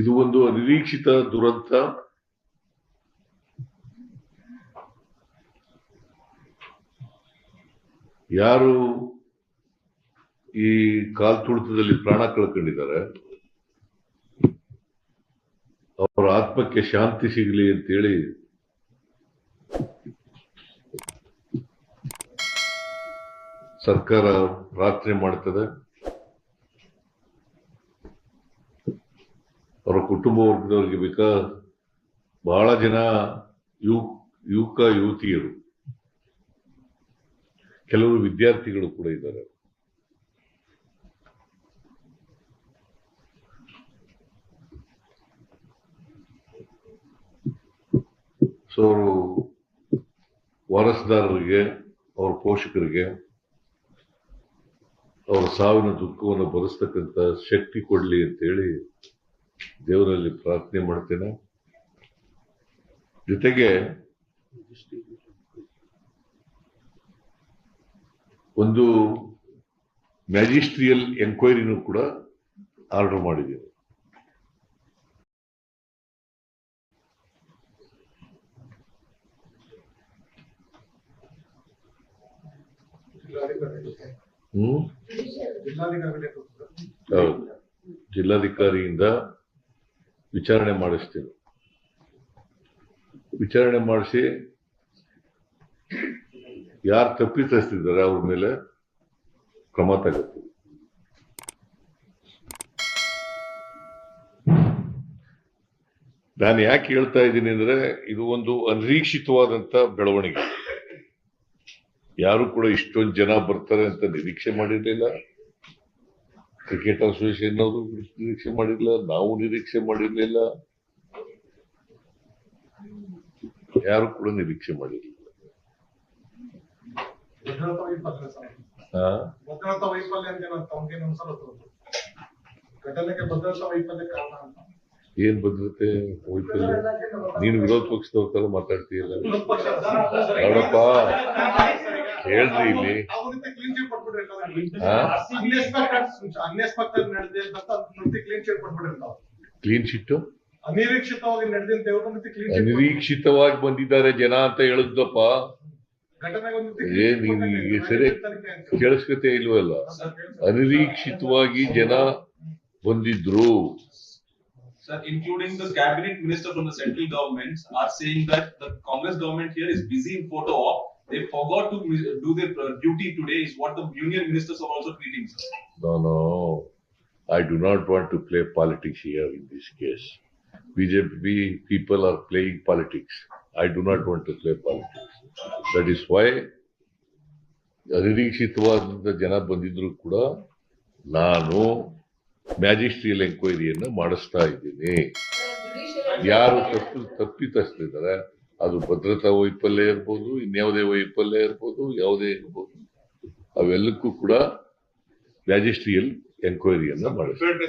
ಇದು ಒಂದು ಅನಿರೀಕ್ಷಿತ ದುರಂತ. ಯಾರು ಈ ಕಾಲ್ತುಳಿತದಲ್ಲಿ ಪ್ರಾಣ ಕಳ್ಕೊಂಡಿದ್ದಾರೆ? ಅವರ ಆತ್ಮಕ್ಕೆ ಶಾಂತಿ ಸಿಗಲಿ ಅಂತೇಳಿ ಸರ್ಕಾರ ಪ್ರಾರ್ಥನೆ ಮಾಡ್ತದೆ ಅವರ ಕುಟುಂಬ ವರ್ಗದವರಿಗೆ ಬೇಕಾ? ಬಹಳ ಜನ ಯುವ ಯುವಕ, ಯುವತಿಯರು. ಕೆಲವರು ವಿದ್ಯಾರ್ಥಿಗಳು ಕೂಡ ಇದ್ದಾರೆ. ಸೊ ಅವರು ವಾರಸುದಾರರಿಗೆ, ಅವ್ರ ಪೋಷಕರಿಗೆ, ಅವರ ಸಾವಿನ ದುಃಖವನ್ನು ಭರಿಸ್ತಕ್ಕಂಥ ಶಕ್ತಿ ಕೊಡ್ಲಿ ಅಂತೇಳಿ ದೇವರಲ್ಲಿ ಪ್ರಾರ್ಥನೆ ಮಾಡ್ತೇನೆ. ಜೊತೆಗೆ ಒಂದು ಮ್ಯಾಜಿಸ್ಟ್ರಿಯಲ್ ಎಂಕ್ವೈರಿನೂ ಕೂಡ ಆರ್ಡರ್ ಮಾಡಿದ್ದೇವೆ ಹ್ಮ್? ಹೌದು. ಜಿಲ್ಲಾಧಿಕಾರಿಯಿಂದ ವಿಚಾರಣೆ ಮಾಡಿಸ್ತೀವಿ. ವಿಚಾರಣೆ ಮಾಡಿಸಿ ಯಾರು ತಪ್ಪಿತಸ್ತಿದ್ದಾರೆ ಅವ್ರ ಮೇಲೆ ಕ್ರಮ ತಗೋತೀವಿ. ನಾನು ಯಾಕೆ ಹೇಳ್ತಾ ಇದ್ದೀನಿ ಅಂದ್ರೆ ಇದು ಒಂದು ಅನಿರೀಕ್ಷಿತವಾದಂತ ಬೆಳವಣಿಗೆ. ಯಾರು ಕೂಡ ಇಷ್ಟೊಂದು ಜನ ಬರ್ತಾರೆ ಅಂತ ನಿರೀಕ್ಷೆ ಮಾಡಿರ್ಲಿಲ್ಲ. ಕ್ರಿಕೆಟ್ ಅಸೋಸಿಯೇಷನ್ ಅವರು ನಿರೀಕ್ಷೆ ಮಾಡಿರ್ಲಿಲ್ಲ ನಾವು ನಿರೀಕ್ಷೆ ಮಾಡಿರಲಿಲ್ಲ. ಯಾರು ಕೂಡ ನಿರೀಕ್ಷೆ ಮಾಡಿರ್ಲಿಲ್ಲ. ಭದ್ರತಾ ವೈಫಲ್ಯ ಘಟನೆಗೆ ಭದ್ರತಾ ವೈಫಲ್ಯ ಕಾರಣ ಅಂತ. ಏನ್ ಭದ್ರತೆ ವೈಫಲ್ಯ? ನೀನು ವಿರೋಧ ಪಕ್ಷದವ್ರ ತರ ಮಾತಾಡ್ತೀಯಲ್ಲ. ನೋಡಪ್ಪ ಹೇಳ್ರಿ ಇಲ್ಲಿ. ಕ್ಲೀನ್ ಶಿಟ್ಟು ಅನಿರೀಕ್ಷಿತವಾಗಿ ನಡೆದಂತೆ ಬಂದಿದ್ದಾರೆ ಜನ ಅಂತ ಹೇಳಿದ್ದಪ್ಪ ಈಗ ಸರಿ ಕೇಳಿಸ್ಕತೆ ಇಲ್ವಲ್ಲ? ಅನಿರೀಕ್ಷಿತವಾಗಿ ಜನ ಬಂದಿದ್ರು. Sir including the cabinet minister from the central government are saying that the Congress government here is busy in photo op. They forgot to do their uh, duty today is what the union ministers are also tweeting, sir. No, no. I do not want to play politics here in this case. BJP people are playing politics. I do not want to play politics. That is why ಅನಿರೀಕ್ಷಿತವಾದಂತ ಜನ ಬಂದಿದ್ರು ಕೂಡ ನಾನು magisterial ಎಂಕ್ವೈರಿಯನ್ನು ಮಾಡಿಸ್ತಾ ಇದ್ದೀನಿ ಯಾರು ತಪ್ಪು ತಪ್ಪಿತಸ್ತಿದ್ದಾರೆ ಅದು ಭದ್ರತಾ ವೈಫಲ್ಯ ಇರ್ಬೋದು ಇನ್ಯಾವುದೇ ವೈಫಲ್ಯ ಇರ್ಬೋದು ಯಾವುದೇ ಇರ್ಬೋದು. ಅವೆಲ್ಲಕ್ಕೂ ಕೂಡ ಮ್ಯಾಜಿಸ್ಟ್ರಿಯಲ್ ಎಂಕ್ವೈರಿಯನ್ನ ಮಾಡಿಸ್ತಾರೆ.